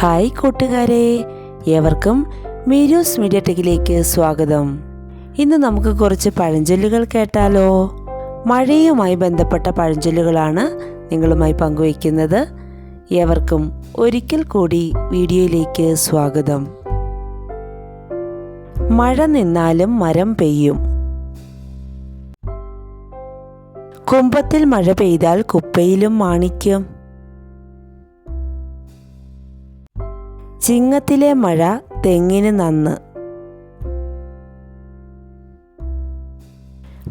Hi കൂട്ടുകാരെ ഏവർക്കും മീരൂസ് media ടെക്കിലേക്ക് സ്വാഗതം. ഇന്ന് നമുക്ക് കുറച്ച് പഴഞ്ചൊല്ലുകൾ കേട്ടാലോ? മഴയുമായി ബന്ധപ്പെട്ട പഴഞ്ചൊല്ലുകളാണ് നിങ്ങളുമായി പങ്കുവയ്ക്കുന്നത്. ഏവർക്കും ഒരിക്കൽ കൂടി വീഡിയോയിലേക്ക് സ്വാഗതം. മഴ നിന്നാലും മരം പെയ്യും. കുമ്പത്തിൽ മഴ പെയ്താൽ കുപ്പയിലും മാണിക്യം. ചിങ്ങത്തിലെ മഴ തെങ്ങിന് നന്ന്.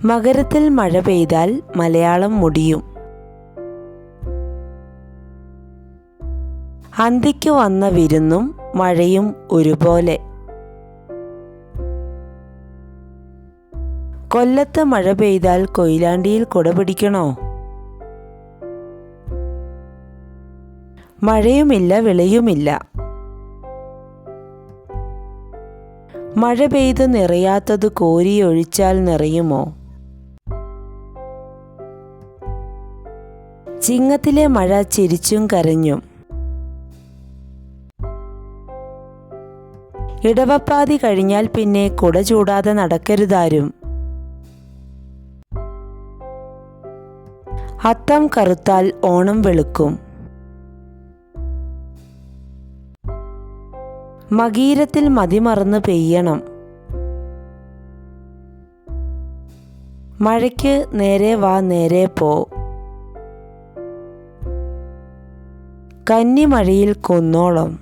മകരത്തിൽ മഴ പെയ്താൽ മലയാളം മുടിയും. അന്തിക്ക് വന്ന വിരുന്നും മഴയും ഒരുപോലെ. കൊല്ലത്ത് മഴ പെയ്താൽ കൊയിലാണ്ടിയിൽ കുട പിടിക്കണോ? മഴയുമില്ല വിളയുമില്ല. മഴ പെയ്ത് നിറയാത്തത് കോരിയൊഴിച്ചാൽ നിറയുമോ? ചിങ്ങത്തിലെ മഴ ചിരിച്ചും കരഞ്ഞും. ഇടവപ്പാതി കഴിഞ്ഞാൽ പിന്നെ കുട ചൂടാതെ നടക്കരുതാരും. അത്തം കറുത്താൽ ഓണം വെളുക്കും. മകീരത്തിൽ മതിമറന്ന് പെയ്യണം. മഴയ്ക്ക് നേരെ വാ നേരെ പോ. കന്നിമഴയിൽ കൊന്നോളം.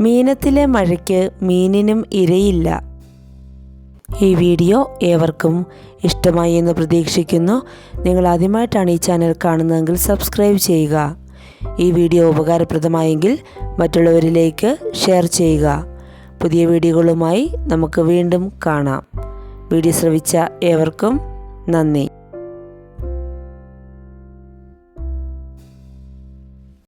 മീനത്തിലെ മഴയ്ക്ക് മീനിനും ഇരയില്ല. ഈ വീഡിയോ ഏവർക്കും ഇഷ്ടമായി എന്ന് പ്രതീക്ഷിക്കുന്നു. നിങ്ങൾ ആദ്യമായിട്ടാണ് ഈ ചാനൽ കാണുന്നതെങ്കിൽ സബ്സ്ക്രൈബ് ചെയ്യുക. ഈ വീഡിയോ ഉപകാരപ്രദമായെങ്കിൽ മറ്റുള്ളവരിലേക്ക് ഷെയർ ചെയ്യുക. പുതിയ വീഡിയോകളുമായി നമുക്ക് വീണ്ടും കാണാം. വീഡിയോ ശ്രവിച്ച ഏവർക്കും നന്ദി.